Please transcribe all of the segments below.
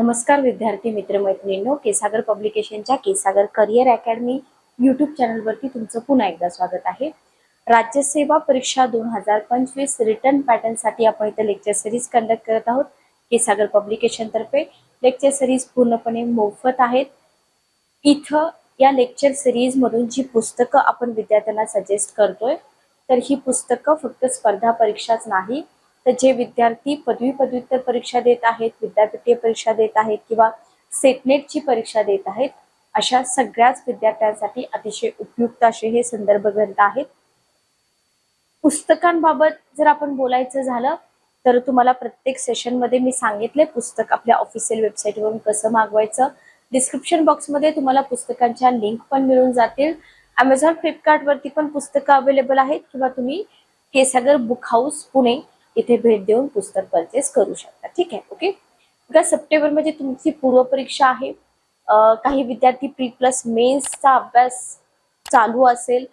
नमस्कार विद्यार्थी मित्रमैत्रिणींनो केसागर पब्लिकेशनच्या केसागर करिअर अकॅडमी युट्यूब चॅनलवरती तुमचं पुन्हा एकदा स्वागत आहे. राज्यसेवा परीक्षा दोन हजार पंचवीस रिटर्न पॅटर्नसाठी आपण इथं लेक्चर सिरीज कंडक्ट करत आहोत. केसागर पब्लिकेशनतर्फे लेक्चर सिरीज पूर्णपणे मोफत आहेत. इथं या लेक्चर सिरीजमधून जी पुस्तकं आपण विद्यार्थ्यांना सजेस्ट करतोय तर ही पुस्तकं फक्त स्पर्धा परीक्षाच नाही तर जे विद्यार्थी पदवी पदव्युत्तर परीक्षा देत आहेत विद्यापीठीय परीक्षा देत आहेत किंवा सेटनेटची परीक्षा देत आहेत अशा सगळ्याच विद्यार्थ्यांसाठी अतिशय उपयुक्त असे हे संदर्भ ग्रंथ आहेत. पुस्तकांबाबत जर आपण बोलायचं झालं तर तुम्हाला प्रत्येक सेशनमध्ये मी सांगितले पुस्तक आपल्या ऑफिशियल वेबसाईटवरून कसं मागवायचं. डिस्क्रिप्शन बॉक्समध्ये तुम्हाला पुस्तकांच्या लिंक पण मिळून जातील. अमेझॉन फ्लिपकार्ट वरती पण पुस्तकं अवेलेबल आहेत किंवा तुम्ही केसागर बुक हाऊस पुणे इथे भेट देऊन पुस्तक परचेस करू शकता. ठीक आहे? ओके बघा सप्टेंबर म्हणजे तुमची पूर्वपरीक्षा आहे. काही विद्यार्थी प्री प्लस मेन्सचा अभ्यास चालू असेल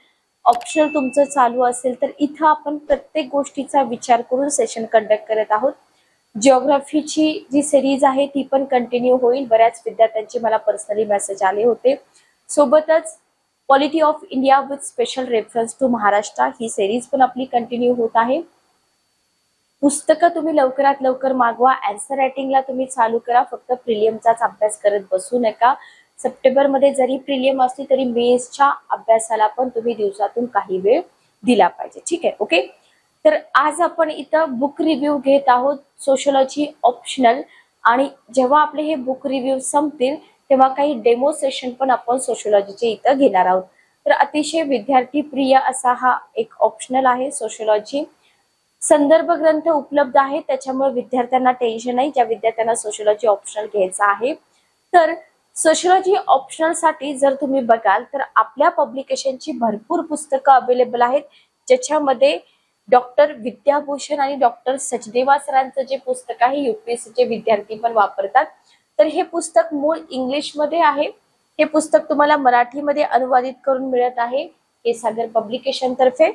ऑप्शनल तुमचं चालू असेल तर इथं आपण प्रत्येक गोष्टीचा विचार करून सेशन कंडक्ट करत आहोत. जिओग्राफीची जी सिरीज आहे ती पण कंटिन्यू होईल. बऱ्याच विद्यार्थ्यांचे मला पर्सनली मेसेज आले होते. सोबतच polity of India with special reference to Maharashtra he series पण आपली कंटिन्यू होत आहे. पुस्तकं तुम्ही लवकरात लवकर मागवा. अँसर रायटिंगला तुम्ही चालू करा. फक्त प्रिलियमचाच अभ्यास करत बसू नका. सप्टेंबरमध्ये जरी प्रिलियम असली तरी मेसच्या अभ्यासाला पण तुम्ही दिवसातून काही वेळ दिला पाहिजे. ठीक आहे? ओके तर आज आपण इथं बुक रिव्ह्यू घेत आहोत. सोशोलॉजी ऑप्शनल आणि जेव्हा आपले हे बुक रिव्ह्यू संपतील तेव्हा काही डेमो सेशन पण आपण सोशोलॉजीचे इथं घेणार आहोत. तर अतिशय विद्यार्थी प्रिय असा हा एक ऑप्शनल आहे सोशोलॉजी संदर्भ ग्रंथ उपलब्ध आहेत. त्याच्यामुळे विद्यार्थ्यांना टेन्शन नाही. ज्या विद्यार्थ्यांना सोशोलॉजी ऑप्शनल घ्यायचा आहे तर सोशोलॉजी ऑप्शनलसाठी जर तुम्ही बघाल तर आपल्या पब्लिकेशनची भरपूर पुस्तकं अवेलेबल आहेत. ज्याच्यामध्ये डॉक्टर विद्याभूषण आणि डॉक्टर सचदेवा सरांचं जे पुस्तक आहे युपीएससीचे विद्यार्थी पण वापरतात. तर हे पुस्तक मूळ इंग्लिशमध्ये आहे. हे पुस्तक तुम्हाला मराठीमध्ये अनुवादित करून मिळत आहे. हे सागर पब्लिकेशन तर्फे.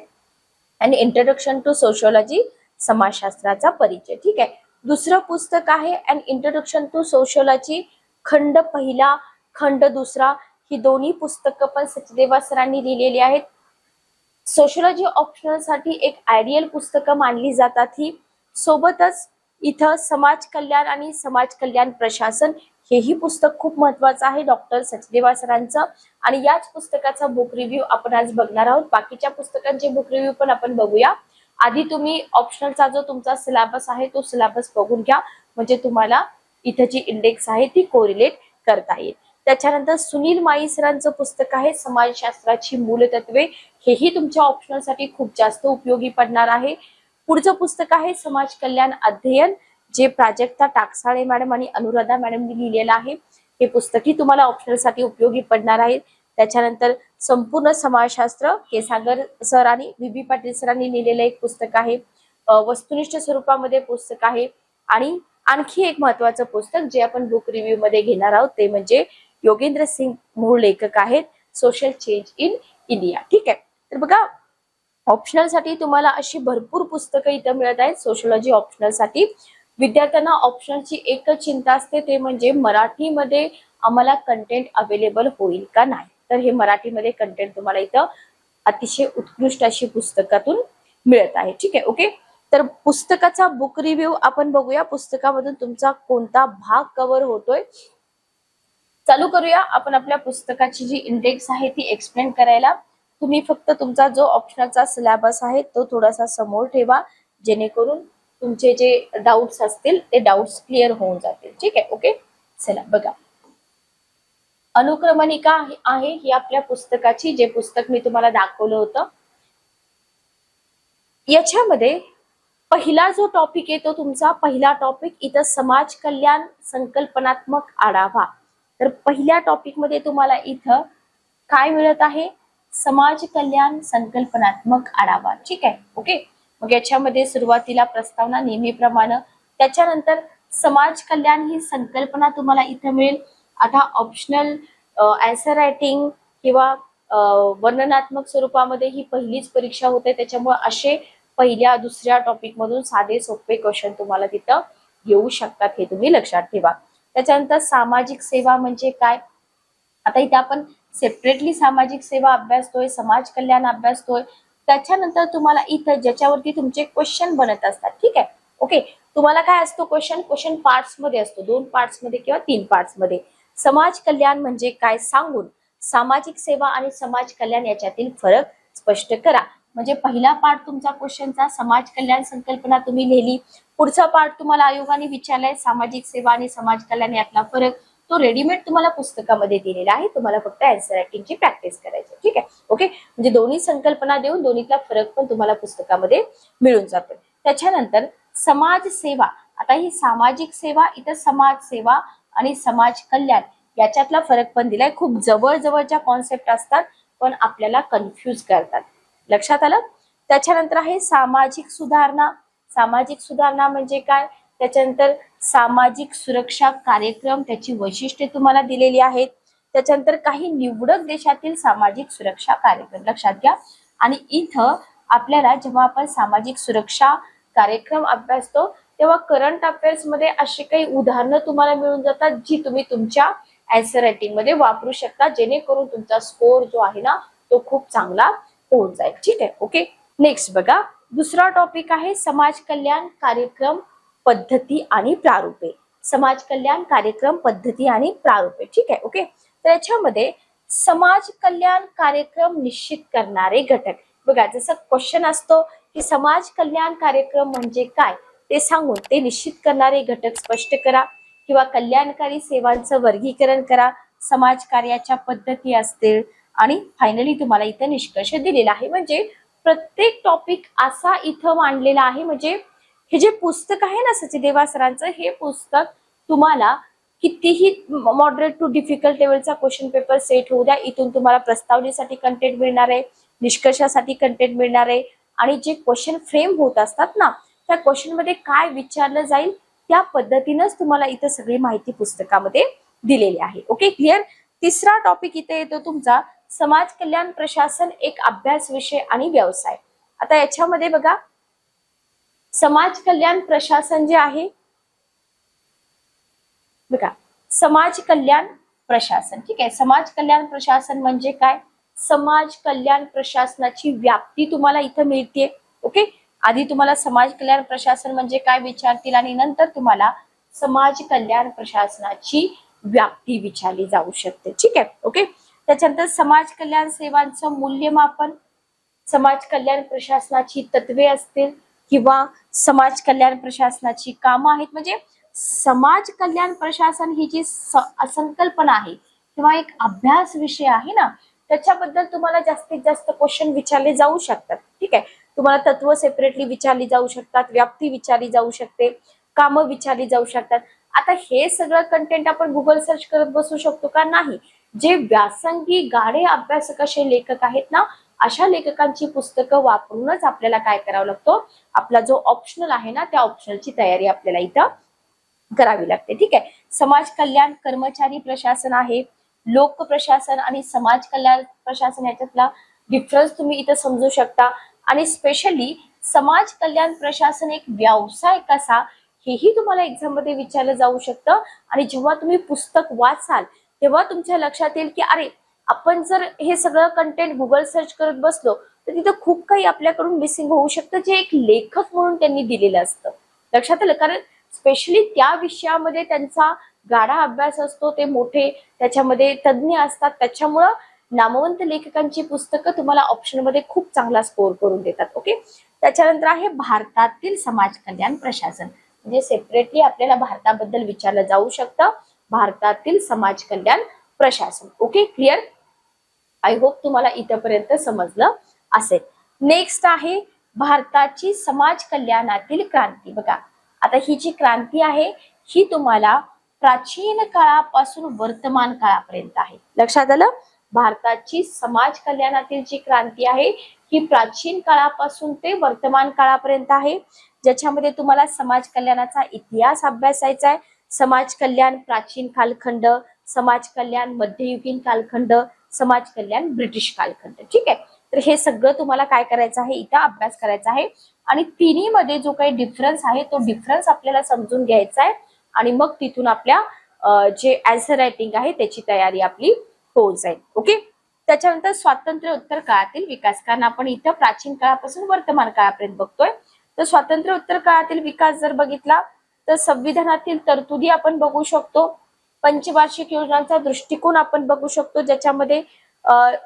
आणि इंट्रोडक्शन टू सोशोलॉजी समाजशास्त्राचा परिचय. ठीक आहे? दुसरं पुस्तक आहे अँड इंट्रोडक्शन टू सोशोलॉजी खंड पहिला खंड दुसरा ही दोन्ही पुस्तकं पण सचदेवा सरांनी लिहिलेली आहेत. सोशोलॉजी ऑप्शनलसाठी एक आयडियल पुस्तकं मानली जातात ही. सोबतच इथं समाज कल्याण आणि समाज कल्याण प्रशासन हेही पुस्तक खूप महत्वाचं आहे डॉक्टर सचदेवा सरांचं. आणि याच पुस्तकाचा बुक रिव्ह्यू आपण आज बघणार आहोत. बाकीच्या पुस्तकांचे बुक रिव्ह्यू पण आपण बघूया. आधी तुम्ही ऑप्शनलचा जो तुमचा सिलेबस आहे तो सिलेबस बघून घ्या. म्हणजे तुम्हाला इथं जी इंडेक्स आहे ती कोरिलेट करता येईल. त्याच्यानंतर सुनील माई सरांचं पुस्तक आहे समाजशास्त्राची मूलतत्वे. हेही तुमच्या ऑप्शनलसाठी खूप जास्त उपयोगी पडणार आहे. पुढचं पुस्तक आहे समाज कल्याण अध्ययन जे प्राजक्ता टाकसाळे मॅडम आणि अनुराधा मॅडमनी लिहिलेलं आहे. हे पुस्तकही तुम्हाला ऑप्शनलसाठी उपयोगी पडणार आहे. त्याच्यानंतर संपूर्ण समाजशास्त्र केसागर सर आणि व्ही. बी पाटील सरांनी लिहिलेलं एक पुस्तक आहे. वस्तुनिष्ठ स्वरूपामध्ये पुस्तक आहे. आणि आणखी एक महत्वाचं पुस्तक जे आपण बुक रिव्ह्यू मध्ये घेणार आहोत ते म्हणजे योगेंद्र सिंग मूळ लेखक आहेत सोशल चेंज इन इंडिया ठीक आहे? तर बघा ऑप्शनलसाठी तुम्हाला अशी भरपूर पुस्तकं इथं मिळत आहेत. सोशोलॉजी ऑप्शनलसाठी. विद्यार्थ्यांना ऑप्शनची एकच चिंता असते ते म्हणजे मराठीमध्ये आम्हाला कंटेंट अवेलेबल होईल का नाही. तर हे मराठीमध्ये कंटेंट तुम्हाला इथं अतिशय उत्कृष्ट अशी पुस्तकातून मिळत आहे. ठीक आहे ओके तर पुस्तकाचा बुक रिव्ह्यू आपण बघूया. पुस्तकामधून तुमचा कोणता भाग कव्हर होतोय? चालू करूया. आपण आपल्या पुस्तकाची जी इंडेक्स आहे ती एक्सप्लेन करायला. तुम्ही फक्त तुमचा जो ऑप्शनचा सिलेबस आहे तो थोडासा समोर ठेवा. जेणेकरून तुमचे जे डाऊट्स असतील ते डाऊट्स क्लिअर होऊन जातील. ठीक आहे? ओके चला बघा. अनुक्रमणिका आहे- ही आपल्या पुस्तकाची जे पुस्तक मी तुम्हाला दाखवलं होतं. याच्यामध्ये पहिला जो टॉपिक येतो तुमचा पहिला टॉपिक इथं समाज कल्याण संकल्पनात्मक आढावा. तर पहिल्या टॉपिकमध्ये तुम्हाला इथं काय मिळत आहे? समाज कल्याण संकल्पनात्मक आढावा. ठीक आहे? ओके मग याच्यामध्ये सुरुवातीला प्रस्तावना नेहमीप्रमाणे. त्याच्यानंतर समाज कल्याण ही संकल्पना तुम्हाला इथं मिळेल. आता ऑप्शनल अँसर रायटिंग किंवा वर्णनात्मक स्वरूपामध्ये ही पहिलीच परीक्षा होते. त्याच्यामुळे असे पहिल्या दुसऱ्या टॉपिक मधून साधे सोपे क्वेश्चन तुम्हाला तिथं येऊ शकतात हे तुम्ही लक्षात ठेवा. त्याच्यानंतर सामाजिक सेवा म्हणजे काय? आता इथे आपण सेपरेटली सामाजिक सेवा अभ्यासतोय समाज कल्याण अभ्यासतोय. त्याच्यानंतर तुम्हाला इथं ज्याच्यावरती तुमचे क्वेश्चन बनत असतात ठीक आहे? ओके तुम्हाला काय असतो क्वेश्चन क्वेश्चन पार्ट्समध्ये असतो. दोन पार्ट्समध्ये किंवा तीन पार्ट्समध्ये. समाज कल्याण म्हणजे काय सांगून सामाजिक सेवा आणि समाज कल्याण याच्यातील फरक स्पष्ट करा. म्हणजे पहिला पार्ट तुमचा क्वेश्चनचा समाज कल्याण संकल्पना तुम्ही लिहिली. पुढचा पार्ट तुम्हाला आयोगाने विचारलाय सामाजिक सेवा आणि समाज कल्याण यातला फरक. तो रेडीमेड तुम्हाला पुस्तकामध्ये दिलेला आहे. तुम्हाला फक्त अँसर रायटिंगची प्रॅक्टिस करायची ठीक आहे? ओके म्हणजे दोन्ही संकल्पना देऊन दोन्हीतला फरक पण तुम्हाला पुस्तकामध्ये मिळून जातो त्याच्यानंतर समाजसेवा आता ही सामाजिक सेवा इथं समाज सेवा आणि समाज कल्याण याच्यातला फरक पण दिलाय. खूप जवळ जवळच्या कॉन्सेप्ट असतात पण आपल्याला कन्फ्यूज करतात. लक्षात आलं? त्याच्यानंतर आहे सामाजिक सुधारणा. सामाजिक सुधारणा म्हणजे काय? त्याच्यानंतर सामाजिक सुरक्षा कार्यक्रम त्याची वैशिष्ट्ये तुम्हाला दिलेली आहेत. त्याच्यानंतर काही निवडक देशातील सामाजिक सुरक्षा कार्यक्रम. लक्षात घ्या. आणि इथं आपल्याला जेव्हा आपण सामाजिक सुरक्षा कार्यक्रम अभ्यासतो तेव्हा करंट अफेअर्समध्ये अशी काही उदाहरणं तुम्हाला मिळून जातात जी तुम्ही तुमच्या अँसर रायटिंगमध्ये वापरू शकता. जेणेकरून तुमचा स्कोर जो आहे ना तो खूप चांगला होऊन जाईल. ठीक आहे? ओके नेक्स्ट बघा. दुसरा टॉपिक आहे समाज कल्याण कार्यक्रम पद्धती आणि प्रारूपे. समाज कल्याण कार्यक्रम पद्धती आणि प्रारूपे. ठीक आहे ओके तर याच्यामध्ये समाज कल्याण कार्यक्रम निश्चित करणारे घटक. बघा जसं क्वेश्चन असतो की समाज कल्याण कार्यक्रम म्हणजे काय? ते सांगून ते निश्चित करणारे घटक स्पष्ट करा किंवा कल्याणकारी सेवांचं वर्गीकरण करा. समाज कार्याच्या पद्धती असतील. आणि फायनली तुम्हाला इथं निष्कर्ष दिलेला आहे. म्हणजे प्रत्येक टॉपिक असा इथं मांडलेला आहे. म्हणजे हे जे पुस्तक आहे ना सचिदेवा सरांचं हे पुस्तक तुम्हाला कितीही मॉडरेट टू डिफिकल्ट लेवलचा क्वेश्चन पेपर सेट होऊ द्या इथून तुम्हाला प्रस्तावनेसाठी कंटेंट मिळणार आहे निष्कर्षासाठी कंटेंट मिळणार आहे आणि जे क्वेश्चन फ्रेम होत असतात ना त्या क्वेश्चनमध्ये काय विचारलं जाईल त्या पद्धतीनंच तुम्हाला इथं सगळी माहिती पुस्तकामध्ये दिलेली आहे. ओके क्लिअर तिसरा टॉपिक इथे येतो तुमचा समाज कल्याण प्रशासन एक अभ्यास विषय आणि व्यवसाय. आता याच्यामध्ये बघा समाज कल्याण प्रशासन जे आहे बघा समाज कल्याण प्रशासन ठीक आहे? समाज कल्याण प्रशासन म्हणजे काय? समाज कल्याण प्रशासनाची व्याप्ती तुम्हाला इथं मिळते ओके? आधी तुम्हाला समाज कल्याण प्रशासन म्हणजे काय विचारतील आणि नंतर तुम्हाला समाज कल्याण प्रशासनाची व्याप्ती विचारली जाऊ शकते ठीक आहे? ओके? त्याच्यानंतर समाज कल्याण सेवांचं मूल्यमापन समाज कल्याण प्रशासनाची तत्वे असतील किंवा समाज कल्याण प्रशासनाची कामं आहेत. म्हणजे समाज कल्याण प्रशासन ही जी संकल्पना आहे किंवा एक अभ्यास विषय आहे ना त्याच्याबद्दल तुम्हाला जास्तीत जास्त क्वेश्चन विचारले जाऊ शकतात. ठीक आहे? तुम्हाला तत्व सेपरेटली विचारली जाऊ शकतात व्याप्ती विचारली जाऊ शकते कामं विचारली जाऊ शकतात. आता हे सगळं कंटेंट आपण गुगल सर्च करत बसू शकतो का? नाही. जे व्यासंगी गाडे अभ्यासक असे लेखक आहेत ना अशा लेखकांची पुस्तकं वापरूनच आपल्याला काय करावं लागतो? आपला जो ऑप्शनल आहे ना त्या ऑप्शनलची तयारी आपल्याला इथं करावी लागते. ठीक आहे? समाज कल्याण कर्मचारी प्रशासन आहे. लोक प्रशासन आणि समाज कल्याण प्रशासन याच्यातला डिफरन्स तुम्ही इथं समजू शकता. आणि स्पेशली समाज कल्याण प्रशासन एक व्यवसाय कसा हेही तुम्हाला एक्झाममध्ये विचारलं जाऊ शकतं. आणि जेव्हा तुम्ही पुस्तक वाचाल तेव्हा तुमच्या लक्षात येईल की अरे आपण जर हे सगळं कंटेंट गुगल सर्च करत बसलो तर तिथं खूप काही आपल्याकडून मिसिंग होऊ शकतं जे एक लेखक म्हणून त्यांनी दिलेलं असतं. लक्षात आलं? कारण स्पेशली त्या विषयामध्ये त्यांचा गाढा अभ्यास असतो ते मोठे त्याच्यामध्ये तज्ज्ञ असतात त्याच्यामुळं नामवंत लेखकांची पुस्तकं तुम्हाला ऑप्शनमध्ये खूप चांगला स्कोर करून देतात ओके त्याच्यानंतर आहे भारतातील समाज कल्याण प्रशासन. म्हणजे सेपरेटली आपल्याला भारताबद्दल विचारलं जाऊ शकतं. भारतातील समाज कल्याण प्रशासन. ओके क्लिअर आय होप तुम्हाला इथपर्यंत समजलं असेल. नेक्स्ट आहे भारताची समाज कल्याणातील क्रांती. बघा आता ही जी क्रांती आहे ही तुम्हाला प्राचीन काळापासून वर्तमान काळापर्यंत आहे. लक्षात आलं? भारताची समाज कल्याणातील जी क्रांती आहे ही प्राचीन काळापासून ते वर्तमान काळापर्यंत आहे. ज्याच्यामध्ये तुम्हाला समाज कल्याणाचा इतिहास अभ्यासायचा आहे. समाज कल्याण प्राचीन कालखंड समाज कल्याण मध्ययुगीन कालखंड समाज कल्याण ब्रिटिश कालखंड. ठीक आहे? तर हे सगळं तुम्हाला काय करायचं आहे? इथं अभ्यास करायचा आहे. आणि तिन्ही मध्ये जो काही डिफरन्स आहे तो डिफरन्स आपल्याला समजून घ्यायचा आहे. आणि मग तिथून आपल्या जे अँसर रायटिंग आहे त्याची तयारी आपली होऊन जाईल. ओके? त्याच्यानंतर स्वातंत्र्य उत्तर काळातील विकास. कारण आपण इथं प्राचीन काळापासून वर्तमान काळापर्यंत बघतोय. तर स्वातंत्र्य उत्तर काळातील विकास जर बघितला तर संविधानातील तरतुदी आपण बघू शकतो. पंचवार्षिक योजनांचा दृष्टिकोन आपण बघू शकतो ज्याच्यामध्ये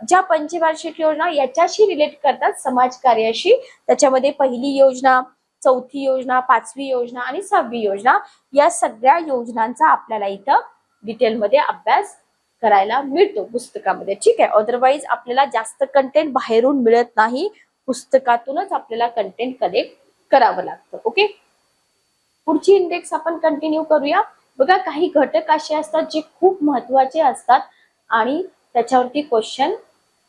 ज्या पंचवार्षिक योजना याच्याशी रिलेट करतात समाज कार्याशी. त्याच्यामध्ये पहिली योजना चौथी योजना पाचवी योजना आणि सहावी योजना या सगळ्या योजनांचा आपल्याला इथं डिटेलमध्ये अभ्यास करायला मिळतो पुस्तकामध्ये. ठीक आहे? अदरवाईज आपल्याला जास्त कंटेंट बाहेरून मिळत नाही. पुस्तकातूनच आपल्याला कंटेंट कलेक्ट करावं लागतं. ओके पुढची इंडेक्स आपण कंटिन्यू करूया. बघा काही घटक असे असतात जे खूप महत्त्वाचे असतात आणि त्याच्यावरती क्वेश्चन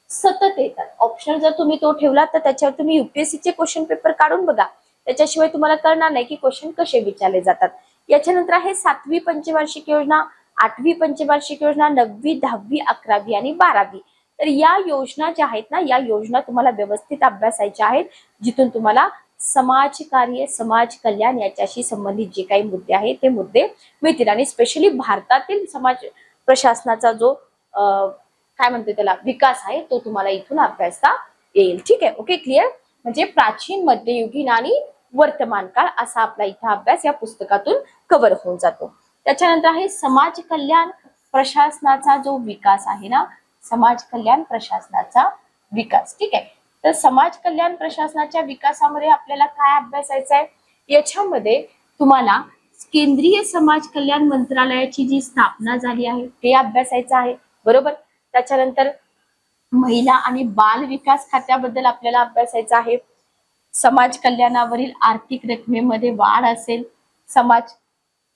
सतत येतात. ऑप्शन जर तुम्ही तो ठेवला तर त्याच्यावर तुम्ही युपीएससी चे क्वेश्चन पेपर काढून बघा. त्याच्याशिवाय तुम्हाला कळणार नाही की क्वेश्चन कसे विचारले जातात. याच्यानंतर आहे सातवी पंचवार्षिक योजना आठवी पंचवार्षिक योजना नववी दहावी अकरावी आणि बारावी. तर या योजना ज्या आहेत ना या योजना तुम्हाला व्यवस्थित अभ्यासायच्या आहेत जिथून तुम्हाला समाज कार्य समाज कल्याण याच्याशी संबंधित जे काही मुद्दे आहेत ते मुद्दे मिळतील. आणि स्पेशली भारतातील समाज प्रशासनाचा जो काय म्हणते त्याला विकास आहे तो तुम्हाला इथून अभ्यासता येईल. ठीक आहे? ओके क्लिअर म्हणजे प्राचीन मध्ययुगीन आणि वर्तमान काळ असा आपला इथं अभ्यास या पुस्तकातून कव्हर होऊन जातो. त्याच्यानंतर आहे समाज कल्याण प्रशासनाचा जो विकास आहे ना समाज कल्याण प्रशासनाचा विकास. ठीक आहे? तर समाज कल्याण प्रशासनाच्या विकासामध्ये आपल्याला काय अभ्यासायचं आहे? याच्यामध्ये तुम्हाला केंद्रीय समाज कल्याण मंत्रालयाची जी स्थापना झाली आहे ते अभ्यासायचं आहे. बरोबर? त्याच्यानंतर महिला आणि बाल विकास खात्याबद्दल आपल्याला अभ्यासायचं आहे. समाज कल्याणावरील आर्थिक रकमेमध्ये वाढ असेल. समाज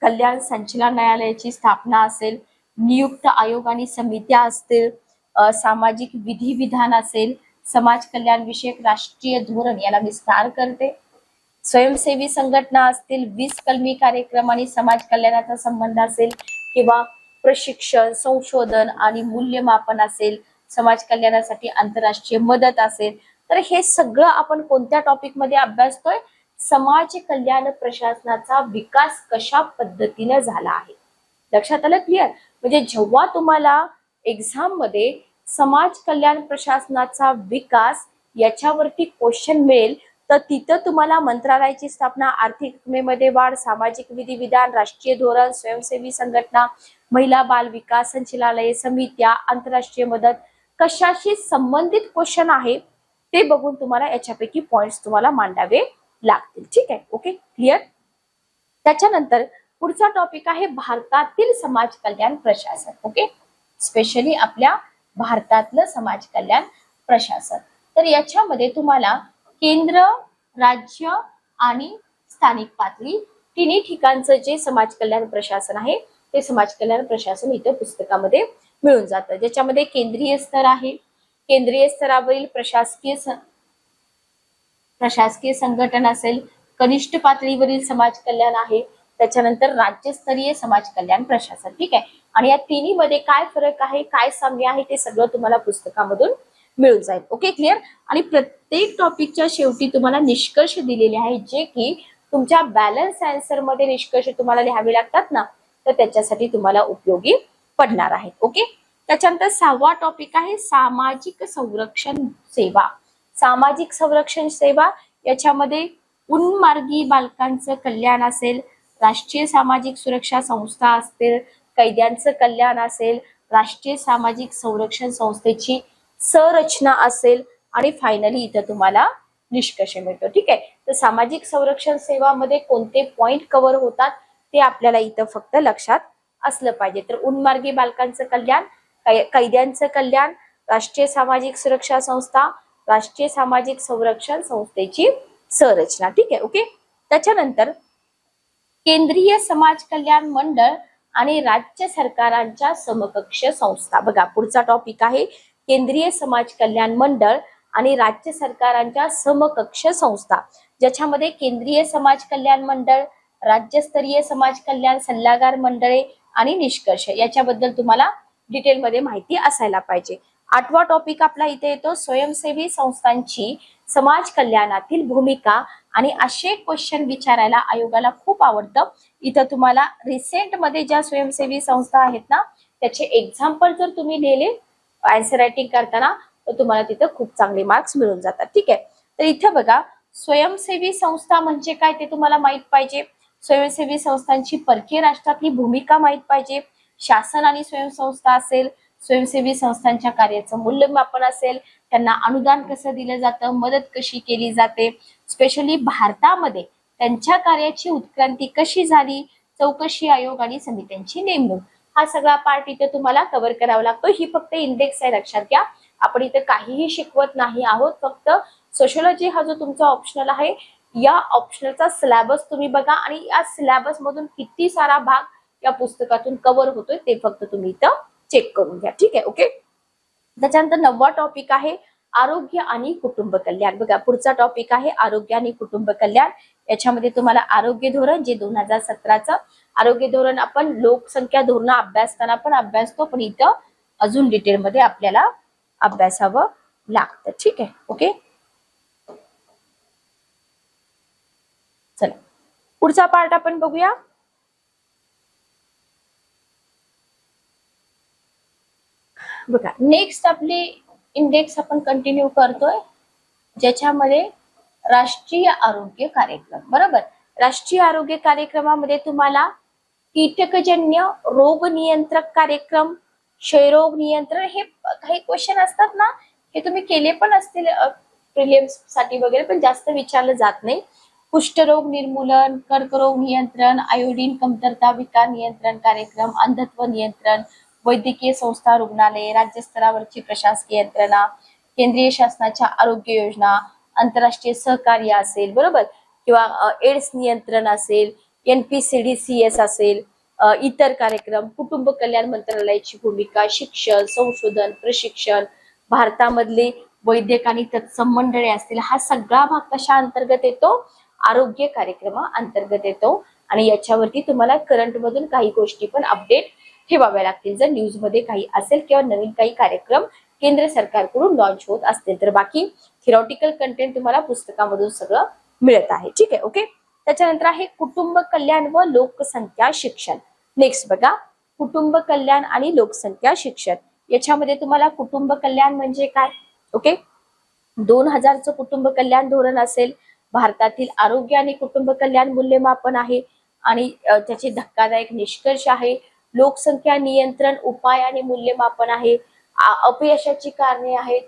कल्याण संचालनालयाची स्थापना असेल. नियुक्त आयोग आणि समित्या असतील. सामाजिक विधी विधान असेल. समाज कल्याण विषयक राष्ट्रीय धोरण याला विस्तार करते. स्वयंसेवी संघटना असतील वीस कलमी कार्यक्रम आणि समाज कल्याणाचा संबंध असेल किंवा प्रशिक्षण संशोधन आणि मूल्यमापन असेल समाज कल्याणासाठी आंतरराष्ट्रीय मदत असेल तर हे सगळं आपण कोणत्या टॉपिकमध्ये अभ्यासतोय? समाज कल्याण प्रशासनाचा विकास कशा पद्धतीने झाला आहे? लक्षात आलं क्लिअर म्हणजे जेव्हा तुम्हाला एक्झाममध्ये समाज कल्याण प्रशासनाचा विकास याच्यावरती क्वेश्चन मिळेल. तर तिथं तुम्हाला मंत्रालयाची स्थापना आर्थिक रकमेमध्ये वाढ सामाजिक विधी विधान राष्ट्रीय धोरण स्वयंसेवी संघटना महिला बाल विकास संचालय समित्या आंतरराष्ट्रीय मदत कशाशी संबंधित क्वेश्चन आहे ते बघून तुम्हाला याच्यापैकी पॉइंट्स तुम्हाला मांडावे लागतील. ठीक आहे? ओके क्लिअर त्याच्यानंतर पुढचा टॉपिक आहे भारतातील समाज कल्याण प्रशासन. ओके स्पेशली आपल्या भारतातलं समाज कल्याण प्रशासन. तर याच्यामध्ये तुम्हाला केंद्र राज्य आणि स्थानिक पातळी तिन्ही ठिकाणचं जे समाज कल्याण प्रशासन आहे ते समाज कल्याण प्रशासन इथं पुस्तकामध्ये मिळून जातं. ज्याच्यामध्ये केंद्रीय स्तर आहे. केंद्रीय स्तरावरील प्रशासकीय प्रशासकीय संघटन असेल कनिष्ठ पातळीवरील समाज कल्याण आहे त्याच्यानंतर राज्यस्तरीय समाज कल्याण प्रशासन. ठीक आहे? आणि या तिन्ही मध्ये काय फरक आहे काय साम्य आहे ते सगळं तुम्हाला पुस्तकामधून मिळून जाईल. ओके क्लिअर आणि प्रत्येक टॉपिकच्या शेवटी तुम्हाला निष्कर्ष दिलेले आहेत जे की तुमच्या बॅलन्स आन्सरमध्ये निष्कर्ष तुम्हाला लिहावे लागतात ना तर त्याच्यासाठी तुम्हाला उपयोगी पडणार आहेत. ओके त्याच्यानंतर सहावा टॉपिक आहे सामाजिक संरक्षण सेवा. सामाजिक संरक्षण सेवा याच्यामध्ये उन्मार्गी बालकांचं कल्याण असेल राष्ट्रीय सामाजिक सुरक्षा संस्था असतील कैद्यांचं कल्याण असेल राष्ट्रीय सामाजिक संरक्षण संस्थेची संरचना असेल आणि फायनली इथं तुम्हाला निष्कर्ष मिळतो. ठीक आहे? तर सामाजिक संरक्षण सेवामध्ये कोणते पॉइंट कव्हर होतात ते आपल्याला इथं फक्त लक्षात असलं पाहिजे. तर उन्मार्गी बालकांचं कल्याण कैद्यांचं कल्याण राष्ट्रीय सामाजिक सुरक्षा संस्था राष्ट्रीय सामाजिक संरक्षण संस्थेची संरचना. ठीक आहे? ओके? त्याच्यानंतर केंद्रीय समाज कल्याण मंडळ आणि राज्य सरकारांच्या समकक्ष संस्था. बघा पुढचा टॉपिक आहे. केंद्रीय समाज कल्याण मंडळ आणि राज्य सरकारांच्या समकक्ष संस्था. ज्याच्यामध्ये केंद्रीय समाज कल्याण मंडळ राज्यस्तरीय समाज कल्याण सल्लागार मंडळे आणि निष्कर्ष याच्याबद्दल तुम्हाला डिटेलमध्ये माहिती असायला पाहिजे. आठवा टॉपिक आपला इथे येतो. स्वयंसेवी संस्थांची समाज कल्याणातील भूमिका आणि असे क्वेश्चन विचारायला आयोगाला खूप आवडतं. इथं तुम्हाला रिसेंटमध्ये ज्या स्वयंसेवी संस्था आहेत ना त्याचे एक्झाम्पल जर तुम्ही लिहिले आन्सर रायटिंग करताना तर तुम्हाला तिथं खूप चांगले मार्क्स मिळून जातात. ठीक आहे? तर इथं बघा स्वयंसेवी संस्था म्हणजे काय ते तुम्हाला माहीत पाहिजे. स्वयंसेवी संस्थांची परकीय राष्ट्रातली भूमिका माहीत पाहिजे. शासन आणि स्वयंसंस्था असेल स्वयंसेवी संस्थांच्या कार्याचं मूल्यमापन असेल त्यांना अनुदान कसं दिलं जातं मदत कशी केली जाते स्पेशली भारतामध्ये त्यांच्या कार्याची उत्क्रांती कशी झाली चौकशी आयोग आणि समित्यांची नेमणूक. हा सगळा पार्ट इथे तुम्हाला कव्हर करावा लागतो. ही फक्त इंडेक्स आहे लक्षात घ्या. आपण इथे काहीही शिकवत नाही आहोत. फक्त सोशोलॉजी हा जो तुमचा ऑप्शनल आहे या ऑप्शनलचा सिलॅबस तुम्ही बघा आणि या सिलॅबस मधून किती सारा भाग या पुस्तकातून कव्हर होतोय ते फक्त तुम्ही इथं चेक करून घ्या. ठीक आहे ओके त्याच्यानंतर नववा टॉपिक आहे आरोग्य आणि कुटुंब कल्याण. बघा पुढचा टॉपिक आहे आरोग्य आणि कुटुंब कल्याण. याच्यामध्ये तुम्हाला आरोग्य धोरण जे दोन हजार सतराचं आरोग्य धोरण आपण लोकसंख्या धोरण अभ्यासताना पण अभ्यासतो पण इथं अजून डिटेलमध्ये आपल्याला अभ्यासावं लागतं. ठीक आहे ओके चला. पुढचा पार्ट आपण बघूया. बघा नेक्स्ट आपली इंडेक्स आपण कंटिन्यू करतोय ज्याच्यामध्ये राष्ट्रीय आरोग्य कार्यक्रम बरोबर? राष्ट्रीय आरोग्य कार्यक्रमामध्ये तुम्हाला कीटकजन्य रोग नियंत्रक कार्यक्रम क्षयरोग नियंत्रण हे काही क्वेश्चन असतात ना? हे तुम्ही केले पण असतील प्रिलियम्ससाठी वगैरे पण जास्त विचारलं जात नाही. कुष्ठरोग निर्मूलन कर्करोग नियंत्रण आयोडीन कमतरता विकार नियंत्रण कार्यक्रम अंधत्व नियंत्रण वैद्यकीय संस्था रुग्णालये राज्यस्तरावरची प्रशासकीय यंत्रणा केंद्रीय शासनाच्या आरोग्य योजना आंतरराष्ट्रीय सहकार्य असेल बरोबर? किंवा एड्स नियंत्रण असेल एनपीसीडीसीएस असेल इतर कार्यक्रम कुटुंब कल्याण मंत्रालयाची भूमिका शिक्षण संशोधन प्रशिक्षण भारतामधले वैद्यक आणि तत्सम मंडळे असतील हा सगळा भाग कशा अंतर्गत येतो? आरोग्य कार्यक्रमा अंतर्गत येतो. आणि याच्यावरती तुम्हाला करंट मधून काही गोष्टी पण अपडेट ठेवाव्या लागतील. जर न्यूजमध्ये काही असेल किंवा नवीन काही कार्यक्रम केंद्र सरकारकडून लॉन्च होत असतील तर बाकी थिरॉटिकल कंटेंट तुम्हाला पुस्तकामधून सगळं मिळत आहे. ठीक आहे ओके त्याच्यानंतर आहे कुटुंब कल्याण व लोकसंख्या शिक्षण. नेक्स्ट बघा कुटुंब कल्याण आणि लोकसंख्या शिक्षण. याच्यामध्ये तुम्हाला कुटुंब कल्याण म्हणजे काय? ओके दोन हजारचं कुटुंब कल्याण धोरण असेल. भारतातील आरोग्य आणि कुटुंब कल्याण मूल्यमापन आहे. आणि त्याचे धक्कादायक निष्कर्ष आहे. लोकसंख्या नियंत्रण उपाय आणि मूल्यमापन आहे. अपयशाची कारणे आहेत.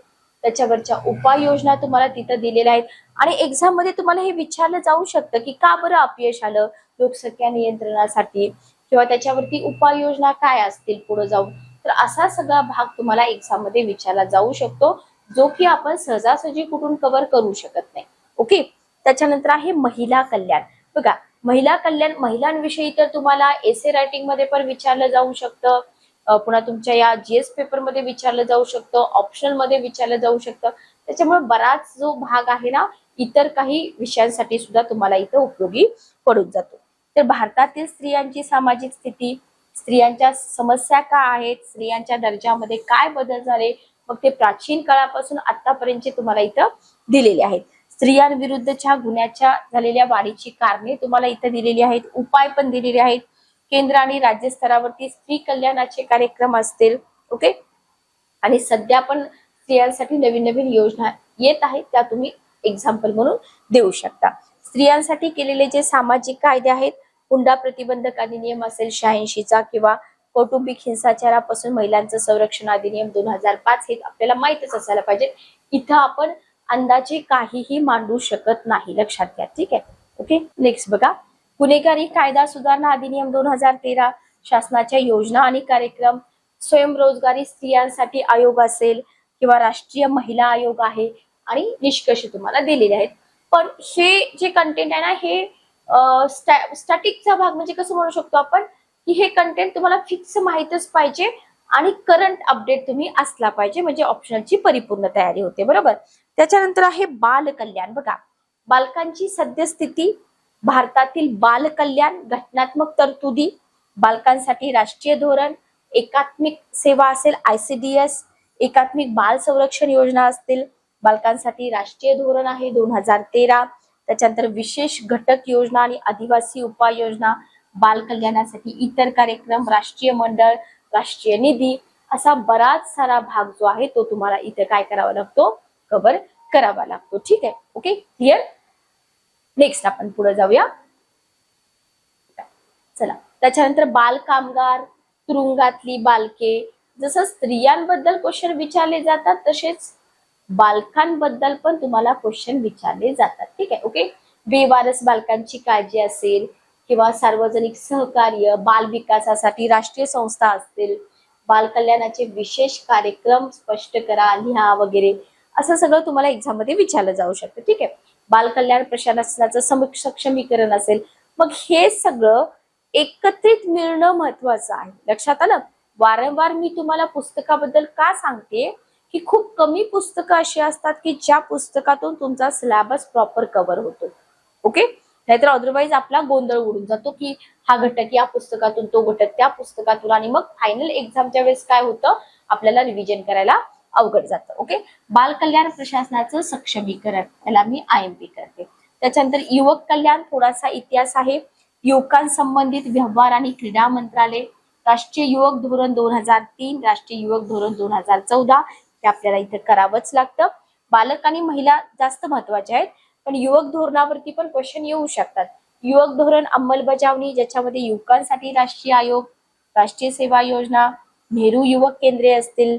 त्याच्यावरच्या उपाययोजना तुम्हाला तिथं दिलेल्या आहेत. आणि एक्झाममध्ये तुम्हाला हे विचारलं जाऊ शकतं की का बरं अपयश आलं लोकसंख्या नियंत्रणासाठी? किंवा त्याच्यावरती उपाययोजना काय असतील पुढे जाऊन? तर असा सगळा भाग तुम्हाला एक्झाममध्ये विचारला जाऊ शकतो जो की आपण सहजासहजी कुठून कव्हर करू शकत नाही. ओके त्याच्यानंतर आहे महिला कल्याण. बघा महिला कल्याण महिलांविषयी तर तुम्हाला एसे रायटिंगमध्ये पण विचारलं जाऊ शकतं. पुन्हा तुमच्या या जीएस पेपरमध्ये विचारलं जाऊ शकतं. ऑप्शनलमध्ये विचारलं जाऊ शकतं. त्याच्यामुळे बराच जो भाग आहे ना इतर काही विषयांसाठी सुद्धा तुम्हाला इथं उपयोगी पडून जातो. तर भारतातील स्त्रियांची सामाजिक स्थिती स्त्रियांच्या समस्या काय आहेत स्त्रियांच्या दर्जामध्ये काय बदल झाले मग ते प्राचीन काळापासून आतापर्यंतचे तुम्हाला इथं दिलेले आहेत. स्त्रियांविरुद्धच्या गुन्ह्याच्या झालेल्या वाढीची कारणे तुम्हाला इथं दिलेली आहेत उपाय पण दिलेले आहेत. केंद्र आणि राज्य स्तरावरती स्त्री कल्याणाचे कार्यक्रम असतील ओके? आणि सध्या पण स्त्रियांसाठी नवीन नवीन योजना येत आहेत त्या तुम्ही एक्झाम्पल म्हणून देऊ शकता. स्त्रियांसाठी केलेले जे सामाजिक कायदे आहेत हुंडा प्रतिबंधक अधिनियम असेल शहाऐंशीचा किंवा कौटुंबिक हिंसाचारापासून महिलांचं संरक्षण अधिनियम दोन हजार पाच हे आपल्याला माहितच असायला पाहिजे. इथं आपण अंदाजे काहीही मांडू शकत नाही. लक्षात घ्या. ठीक आहे? ओके नेक्स्ट बघा. गुन्हेगारी कायदा सुधारणा अधिनियम दोन हजार तेरा शासनाच्या योजना आणि कार्यक्रम स्वयंरोजगारी स्त्रियांसाठी आयोग असेल किंवा राष्ट्रीय महिला आयोग आहे आणि निष्कर्ष तुम्हाला दिलेले आहेत. पण हे जे कंटेंट आहे ना हे स्टॅटिकचा भाग म्हणजे कसं म्हणू शकतो आपण? की हे कंटेंट तुम्हाला फिक्स माहीतच पाहिजे आणि करंट अपडेट तुम्ही असला पाहिजे म्हणजे ऑप्शनची परिपूर्ण तयारी होते. बरोबर? त्याच्यानंतर आहे बालकल्याण. बघा बालकांची सद्यस्थिती भारतातील बालकल्याण घटनात्मक तरतुदी बालकांसाठी राष्ट्रीय धोरण एकात्मिक सेवा असेल आयसीडीएस एकात्मिक बाल संरक्षण योजना असतील बालकांसाठी राष्ट्रीय धोरण आहे दोन हजार तेरा त्याच्यानंतर विशेष घटक योजना आणि आदिवासी उपाययोजना बाल कल्याणासाठी इतर कार्यक्रम राष्ट्रीय मंडळ राष्ट्रीय निधी असा बराच सारा भाग जो आहे तो तुम्हाला इथे काय करावा लागतो? कव्हर करावा लागतो. ठीक आहे? ओके क्लिअर नेक्स्ट आपण पुढे जाऊया. चला. त्याच्यानंतर बाल कामगार तुरुंगातली बालके. जसं स्त्रियांबद्दल क्वेश्चन विचारले जातात तसेच बालकांबद्दल पण तुम्हाला क्वेश्चन विचारले जातात. ठीक आहे? ओके बेवारस बालकांची काळजी असेल किंवा सार्वजनिक सहकार्य बाल विकासासाठी राष्ट्रीय संस्था असतील बाल कल्याणाचे विशेष कार्यक्रम स्पष्ट करा लिहा वगैरे. असं सगळं तुम्हाला एक्झाममध्ये विचारलं जाऊ शकतं. ठीक आहे? बालकल्याण प्रशासनाचं सम- सक्षमीकरण असेल मग हे सगळं एकत्रित मिळणं महत्वाचं आहे. लक्षात आलं? वारंवार मी तुम्हाला पुस्तकाबद्दल का सांगते? की खूप कमी पुस्तकं अशी असतात की ज्या पुस्तकातून तुमचा सिलेबस प्रॉपर कव्हर होतो. ओके? नाहीतर अदरवाईज आपला गोंधळ उडून जातो की हा घटक या पुस्तकातून तो घटक त्या पुस्तकातून आणि मग फायनल एक्झामच्या वेळेस काय होतं? आपल्याला रिव्हिजन करायला अवघड जातं ओके बाल कल्याण प्रशासनाचं सक्षमीकरण याला मी आय एम पी करते. त्याच्यानंतर युवक कल्याण थोडासा इतिहास आहे. युवकांसंबंधित व्यवहार आणि क्रीडा मंत्रालय राष्ट्रीय युवक धोरण दोन हजार तीन राष्ट्रीय युवक धोरण दोन हजार चौदा हे आपल्याला इथे करावंच लागतं. बालक आणि महिला जास्त महत्त्वाचे आहेत पण युवक धोरणावरती पण क्वेश्चन येऊ शकतात. युवक धोरण अंमलबजावणी ज्याच्यामध्ये युवकांसाठी राष्ट्रीय आयोग राष्ट्रीय सेवा योजना नेहरू युवक केंद्रे असतील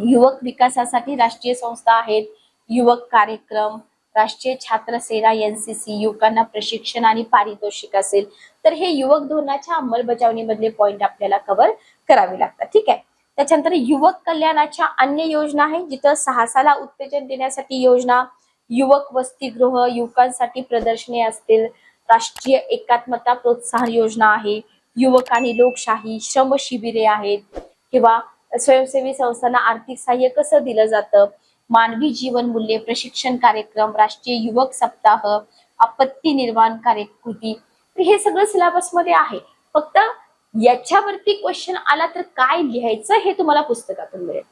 युवक विकासासाठी राष्ट्रीय संस्था आहेत. युवक कार्यक्रम राष्ट्रीय छात्र सेना एनसीसी युवकांना प्रशिक्षण आणि पारितोषिक असेल. तर हे युवक धोरणाच्या अंमलबजावणीमधले पॉइंट आपल्याला कव्हर करावे लागतात. ठीक आहे? त्याच्यानंतर युवक कल्याणाच्या अन्य योजना आहेत जिथं साहसाला उत्तेजन देण्यासाठी योजना युवक वसतिगृह युवकांसाठी प्रदर्शने असतील राष्ट्रीय एकात्मता प्रोत्साहन योजना आहे युवक आणि लोकशाही श्रम शिबिरे आहेत किंवा स्वयंसेवी संस्थांना आर्थिक सहाय्य कसं दिलं जातं? मानवी जीवन मूल्य प्रशिक्षण कार्यक्रम राष्ट्रीय युवक सप्ताह आपत्ती निर्माण कार्यकृती हे सगळं सिलेबसमध्ये आहे. फक्त याच्यावरती क्वेश्चन आला तर काय लिहायचं हे तुम्हाला पुस्तकातून मिळेल.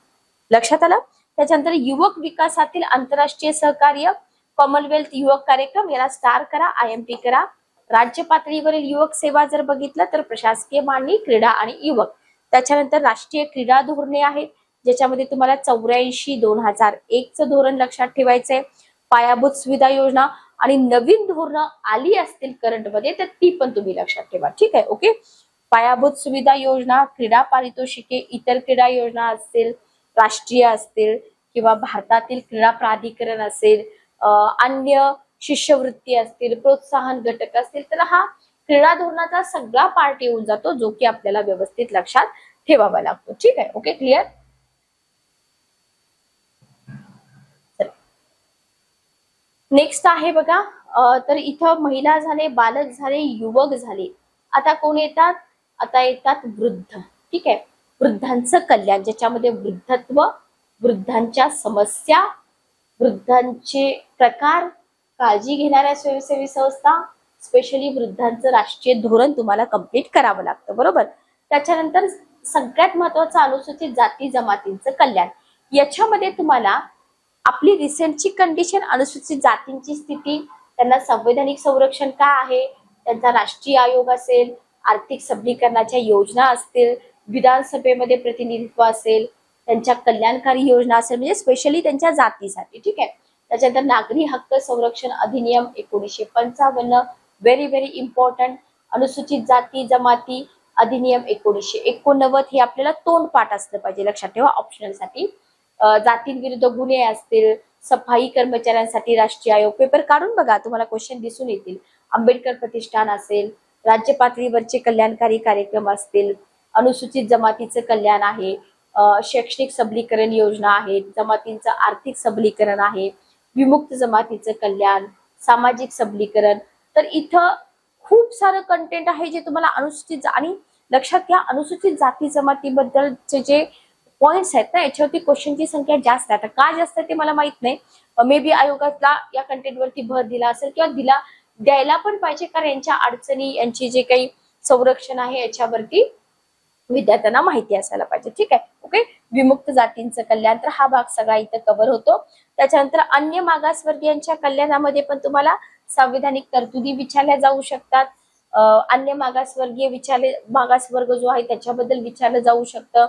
लक्षात आलं? त्याच्यानंतर युवक विकासातील आंतरराष्ट्रीय सहकार्य कॉमनवेल्थ युवक कार्यक्रम याला स्टार करा आय एम पी करा. राज्य पातळीवरील युवक सेवा जर बघितलं तर प्रशासकीय मांडणी क्रीडा आणि युवक. त्याच्यानंतर राष्ट्रीय क्रीडा धोरणे आहेत ज्याच्यामध्ये तुम्हाला चौऱ्याऐंशी दोन हजार एकचं धोरण लक्षात ठेवायचंय. पायाभूत सुविधा योजना आणि नवीन धोरणं आली असतील करंटमध्ये तर ती पण तुम्ही लक्षात ठेवा. ठीक आहे ओके? पायाभूत सुविधा योजना क्रीडा पारितोषिके इतर क्रीडा योजना असतील राष्ट्रीय असतील किंवा भारतातील क्रीडा प्राधिकरण असेल अन्य शिष्यवृत्ती असतील प्रोत्साहन घटक असतील तर हा क्रीडा धोरणाचा सगळा पार्ट येऊन जातो जो की आपल्याला व्यवस्थित लक्षात ठेवावा लागतो. ठीक आहे? ओके क्लिअर नेक्स्ट आहे बघा. तर इथं महिला झाले बालक झाले युवक झाले. आता कोण येतात? आता येतात वृद्ध. ठीक आहे? वृद्धांचं कल्याण ज्याच्यामध्ये वृद्धत्व वृद्धांच्या समस्या वृद्धांचे प्रकार काळजी घेणाऱ्या स्वयंसेवी संस्था स्पेशली वृद्धांचं राष्ट्रीय धोरण तुम्हाला कंप्लीट करावं लागतं बरोबर? त्याच्यानंतर सगळ्यात महत्वाचं अनुसूचित जाती जमातींचं कल्याण. याच्यामध्ये तुम्हाला आपली रिसेंटची कंडिशन अनुसूचित जातींची स्थिती त्यांना संवैधानिक संरक्षण काय आहे त्यांचा राष्ट्रीय आयोग असेल आर्थिक सबलीकरणाच्या योजना असतील विधानसभेमध्ये प्रतिनिधित्व असेल त्यांच्या कल्याणकारी योजना असेल म्हणजे स्पेशली त्यांच्या जातीसाठी ठीक आहे? त्याच्यानंतर नागरी हक्क संरक्षण अधिनियम एकोणीसशे पंचावन्न व्हेरी व्हेरी इम्पॉर्टंट अनुसूचित जाती जमाती अधिनियम एकोणीसशे एकोणनव्वद हे आपल्याला तोंडपाठ असलं पाहिजे. लक्षात ठेवा ऑप्शनलसाठी जातींविरुद्ध गुन्हे असतील सफाई कर्मचाऱ्यांसाठी राष्ट्रीय आयोग पेपर काढून बघा तुम्हाला क्वेश्चन दिसून येतील. आंबेडकर प्रतिष्ठान असेल राज्य पातळीवरचे कल्याणकारी कार्यक्रम असतील अनुसूचित जमातीचं कल्याण आहे शैक्षणिक सबलीकरण योजना आहेत जमातींचं आर्थिक सबलीकरण आहे विमुक्त जमातीचं कल्याण सामाजिक सबलीकरण तर इथं खूप सारं कंटेंट आहे जे तुम्हाला अनुसूचित आणि लक्षात घ्या अनुसूचित जाती जमातीबद्दलचे जे पॉइंट्स आहेत ना याच्यावरती क्वेश्चनची संख्या जास्त आहे. आता का जास्त आहे ते मला माहीत नाही. मे बी आयोगाला या कंटेंटवरती भर दिला असेल किंवा दिला द्यायला पण पाहिजे कारण यांच्या अडचणी यांची जे काही संरक्षण आहे याच्यावरती विद्यार्थ्यांना माहिती असायला पाहिजे. ठीक आहे? विमुक्त जातींचं कल्याण. तर हा भाग सगळा इथं कव्हर होतो. त्याच्यानंतर अन्य मागासवर्गीयांच्या कल्याणामध्ये पण तुम्हाला संविधानिक तरतुदी विचारल्या जाऊ शकतात. अन्य मागासवर्गीय विचारले मागासवर्ग जो आहे त्याच्याबद्दल विचारलं जाऊ शकतं.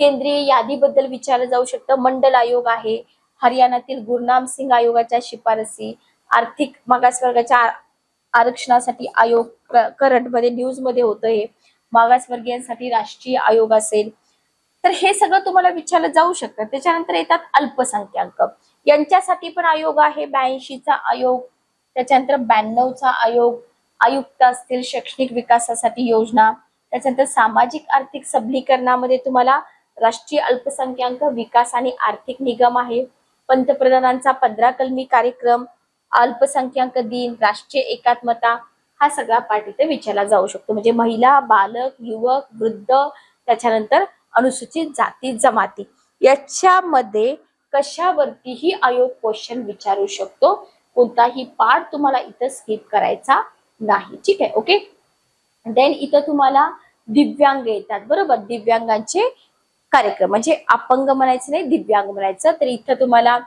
केंद्रीय यादीबद्दल विचारलं जाऊ शकतं. मंडल आयोग आहे. हरियाणातील गुरनाम सिंग आयोगाच्या शिफारसी. आर्थिक मागासवर्गाच्या आरक्षणासाठी आयोग करंटमध्ये न्यूजमध्ये होतं हे मागासवर्गीयांसाठी राष्ट्रीय आयोग असेल. तर हे सगळं तुम्हाला विचारलं जाऊ शकतं. त्याच्यानंतर येतात अल्पसंख्याक. यांच्यासाठी पण आयोग आहे. ब्याऐंशीचा आयोग त्याच्यानंतर ब्याण्णवचा आयोग आयुक्त असतील शैक्षणिक विकासासाठी योजना त्याच्यानंतर सामाजिक आर्थिक सबलीकरणामध्ये तुम्हाला राष्ट्रीय अल्पसंख्याक विकास आणि आर्थिक निगम आहे. पंतप्रधानांचा पंधरा कलमी कार्यक्रम अल्पसंख्याक दिन राष्ट्रीय एकात्मता हा सगळा पाठ इथे विचारला जाऊ शकतो. म्हणजे महिला बालक युवक वृद्ध त्याच्यानंतर अनुसूचित जाती जमाती याच्यामध्ये कशावरतीही आयोग क्वेश्चन विचारू शकतो. कोणताही पार्ट तुम्हाला इथं स्किप करायचा नाही. ठीक आहे? ओके देन इथं तुम्हाला दिव्यांग येतात. बरोबर? दिव्यांगांचे कार्यक्रम. म्हणजे अपंग म्हणायचं नाही दिव्यांग म्हणायचं. तर इथं तुम्हाला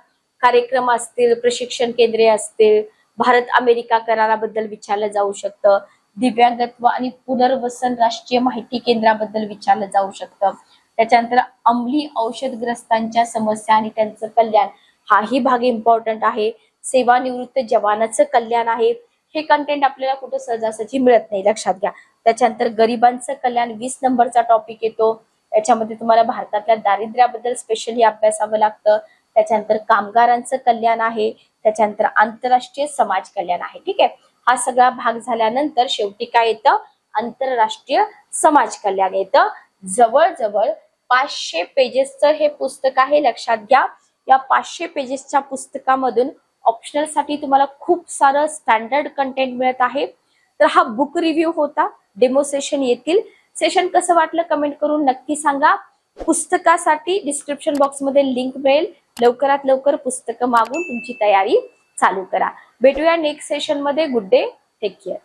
कार्यक्रम असतील प्रशिक्षण केंद्रे असतील भारत अमेरिका कराराबद्दल विचारलं जाऊ शकतं. दिव्यांगत्व आणि पुनर्वसन राष्ट्रीय माहिती केंद्राबद्दल विचारलं जाऊ शकतं. त्याच्यानंतर अंमली औषधग्रस्तांच्या समस्या आणि त्यांचं कल्याण. हाही भाग इम्पॉर्टंट आहे. सेवानिवृत्त जवानाचं कल्याण आहे. हे कंटेंट आपल्याला कुठं सहजासहजी मिळत नाही लक्षात घ्या. त्याच्यानंतर गरिबांचं कल्याण वीस नंबरचा टॉपिक येतो. त्याच्यामध्ये तुम्हाला भारतातल्या दारिद्र्याबद्दल स्पेशली अभ्यासावं लागतं. त्याच्यानंतर कामगारांचं कल्याण आहे. त्याच्यानंतर आंतरराष्ट्रीय समाज कल्याण आहे. ठीक आहे? हा सगळा भाग झाल्यानंतर शेवटी काय येतं? आंतरराष्ट्रीय समाज कल्याण येतं. जवळजवळ पाचशे पेजेसचं हे पुस्तक आहे. लक्षात घ्या. या पाचशे पेजेसच्या पुस्तकामधून ऑप्शनलसाठी तुम्हाला खूप सारं स्टँडर्ड कंटेंट मिळत आहे. तर हा बुक रिव्ह्यू होता. डेमो सेशन येतील. सेशन कसं वाटलं कमेंट करून नक्की सांगा. पुस्तकासाठी डिस्क्रिप्शन बॉक्समध्ये लिंक मिळेल. लवकरात लवकर पुस्तकं मागून तुमची तयारी चालू करा. भेटूया नेक्स्ट सेशनमध्ये गुड डे टेक केअर